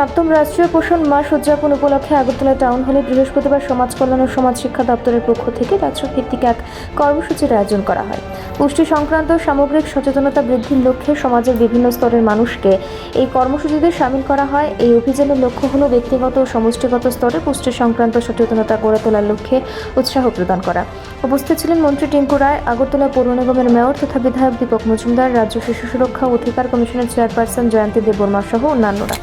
সপ্তম রাষ্ট্রীয় পোষণ মাস উদযাপন উপলক্ষে আগরতলা টাউন হলে বৃহস্পতিবার সমাজ কল্যাণ ও সমাজ শিক্ষা দপ্তরের পক্ষ থেকে রাজ্যভিত্তিক এক কর্মসূচির আয়োজন করা হয়। পুষ্টি সংক্রান্ত সামগ্রিক সচেতনতা বৃদ্ধির লক্ষ্যে সমাজের বিভিন্ন স্তরের মানুষকে এই কর্মসূচিতে সামিল করা হয়। এই অভিযানের লক্ষ্য হল ব্যক্তিগত ও সমষ্টিগত স্তরে পুষ্টি সংক্রান্ত সচেতনতা গড়ে তোলার লক্ষ্যে উৎসাহ প্রদান করা। উপস্থিত ছিলেন মন্ত্রী টিঙ্কু রায়, আগরতলা পৌর নিগমের মেয়র তথা বিধায়ক দীপক মজুমদার, রাজ্য শিশু সুরক্ষা অধিকার কমিশনের চেয়ারপারসন জয়ন্তী দেববর্মা সহ অন্যান্যরা।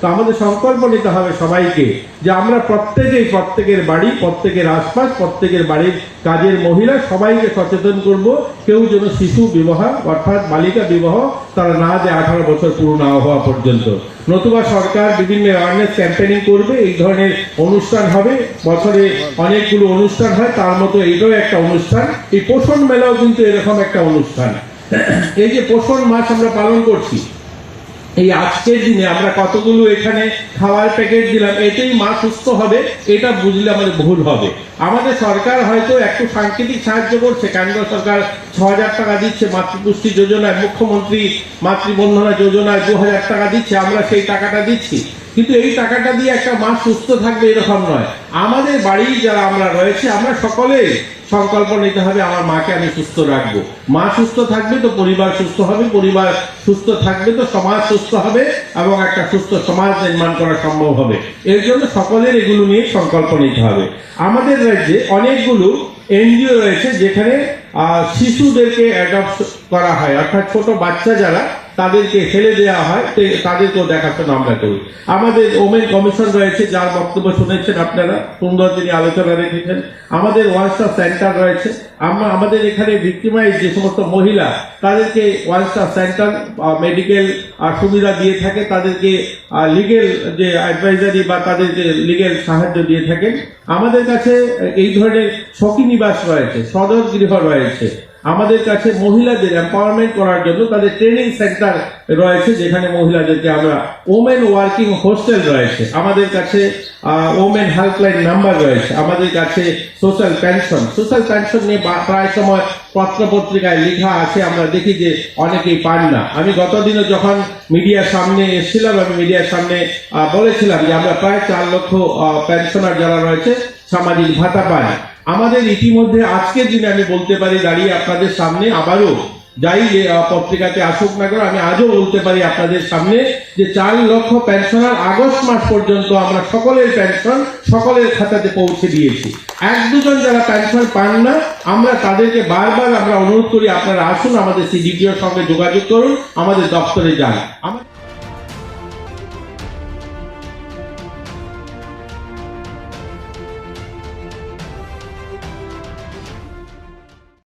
তো আমাদের সংকল্প নিতে হবে সবাইকে যে আমরা প্রত্যেকেই, প্রত্যেকের বাড়ি, প্রত্যেকের আশপাশ, প্রত্যেকের বাড়ির কাজের মহিলা সবাইকে সচেতন করব। কেউ যেন শিশু বিবাহ অর্থাৎ বালিকা বিবাহ তারা না যে আঠারো বছর পুরো না হওয়া পর্যন্ত। নতুবা সরকার বিভিন্ন অ্যাওয়ারনেস ক্যাম্পেনিং করবে, এই ধরনের অনুষ্ঠান হবে। বছরে অনেকগুলো অনুষ্ঠান হয়, তার মতো এইটাও একটা অনুষ্ঠান। এই পোষণ মেলাও কিন্তু এরকম একটা অনুষ্ঠান। এই যে পোষণ মাস আমরা পালন করছি এই আজকের দিনে আমরা কতগুলো এখানে খাওয়ার প্যাকেট দিলাম, এতেই মা সুস্থ হবে, এটা বুঝলে আমাদের ভুল হবে। আমাদের সরকার হয়তো একটু সাংকেতিক সাহায্য করছে, কেন্দ্র সরকার ছ হাজার টাকা দিচ্ছে মাতৃপুষ্টি যোজনায়, মুখ্যমন্ত্রী মাতৃবন্ধনা যোজনায় দু হাজার টাকা দিচ্ছে, আমরা সেই টাকাটা দিচ্ছি। কিন্তু এই টাকাটা দিয়ে একটা মা সুস্থ থাকবে এরকম নয়। আমাদের বাড়ি যারা আমরা রয়েছে, আমরা সকলে সংকল্প নিতে হবে, আমার মাকে আমি সুস্থ রাখব। মা সুস্থ থাকবে তো পরিবার সুস্থ হবে, পরিবার সুস্থ থাকবে তো সমাজ সুস্থ হবে এবং একটা সুস্থ সমাজ নির্মাণ করা সম্ভব হবে। এর জন্য সকলের এগুলো নিয়ে সংকল্প নিতে হবে। আমাদের রাজ্যে অনেকগুলো এনজিও রয়েছে যেখানে শিশুদেরকে অ্যাডপ্ট করা হয়। অর্থাৎ ছোট বাচ্চা যারা তাদেরকে ফেলে দেওয়া হয় তাদেরকেও দেখাশোনা আমরা করি। আমাদের ওমেন কমিশন রয়েছে, যার বক্তব্য শুনেছেন আপনারা, সুন্দর তিনি আলোচনা রেখেছেন। আমাদের ওয়ান সেন্টার রয়েছে। আমরা, আমাদের এখানে ভিক্টিমাইজ যে সমস্ত মহিলা, তাদেরকে ওয়ান সেন্টার মেডিকেল সুবিধা দিয়ে থাকে। তাদেরকে লিগেল যে অ্যাডভাইজারি বা তাদেরকে লিগেল সাহায্য দিয়ে থাকেন। আমাদের কাছে এই ধরনের সখী নিবাস রয়েছে, সদর গৃহ রয়েছে। আমাদের কাছে মহিলাদের এম্পাওয়ারমেন্ট করার জন্য তাদের ট্রেনিং সেন্টার রয়েছে, যেখানে মহিলাদেরকে আমরা ওমেন ওয়ার্কিং হোস্টেল রয়েছে। আমাদের কাছে ওমেন হেল্পলাইন নাম্বার রয়েছে। আমাদের কাছে সোশ্যাল পেনশন সোশ্যাল পেনশন নিয়ে প্রায় সময় পত্র পত্রিকায় লেখা আছে, আমরা দেখি যে অনেকেই পান না। আমি গতদিনও যখন মিডিয়ার সামনে এসেছিলাম, আমি মিডিয়ার সামনে বলেছিলাম যে আমরা প্রায় চার লক্ষ পেনশনার যারা রয়েছে, সামাজিক ভাতা পায়। আমাদের ইতিমধ্যে আজকের দিনে আমি বলতে পারি, দাঁড়িয়ে আপনাদের সামনে আবারও যাই পত্রিকাতে আসুক না করে আমি আজও বলতে পারি আপনাদের সামনে যে চার লক্ষ পেনশনার আগস্ট মাস পর্যন্ত আমরা সকলের পেনশন সকলের খাতাতে পৌঁছে দিয়েছি। এক দুজন যারা পেনশন পান না, আমরা তাদেরকে বারবার আমরা অনুরোধ করি, আপনারা আসুন আমাদের সিডিপিওর সঙ্গে যোগাযোগ করুন, আমাদের দপ্তরে যান।